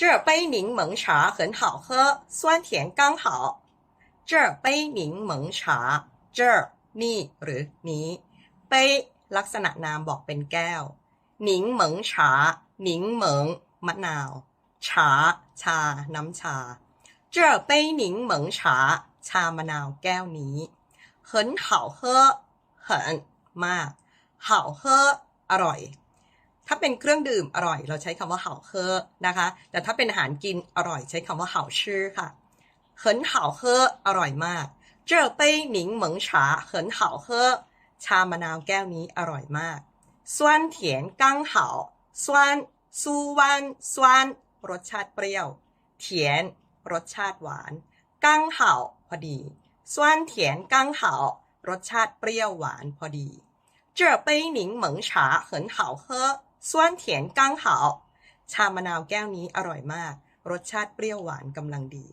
这杯柠檬茶很好喝，酸甜刚好。这杯柠檬茶这นี่หรือนี้เป้ลักษณะนามบอกเป็นแก้ว หนิงเหมิงฉา หนิงเหมิงมะนาว ฉา ชา น้ำชา เจ้าเป้หนิงเหมิงฉา ชามะนาวแก้วนี้很好喝很มาก好喝อร่อย ถ้าเป็นเครื่องดื่มอร่อย เราใช้คำว่าเห่าเคอนะคะ แต่ถ้าเป็นอาหารกินอร่อยใช้คำว่าเห่าชื่อค่ะเขินเห่าเคออร่อยมากเจ้าเป้หนิงมิงฉาเหินเห่าเคอชามะนาวแก้วนี้อร่อยมากสวนเถียนกั้งเห่าสวนซูวันสวนรสชาติเปรี้ยว เถียน รสชาติหวานกั้งเห่าพอดีสวนเถียนกั้งเห่ารสชาติเปรี้ยวหวานพอดีเจ้าเป้หนิงมิงฉาเหินเห่าเคอ ส้วนเถียนกั้งเหาชามะนาวแก้วนี้อร่อยมาก รสชาติเปรี้ยวหวานกำลังดี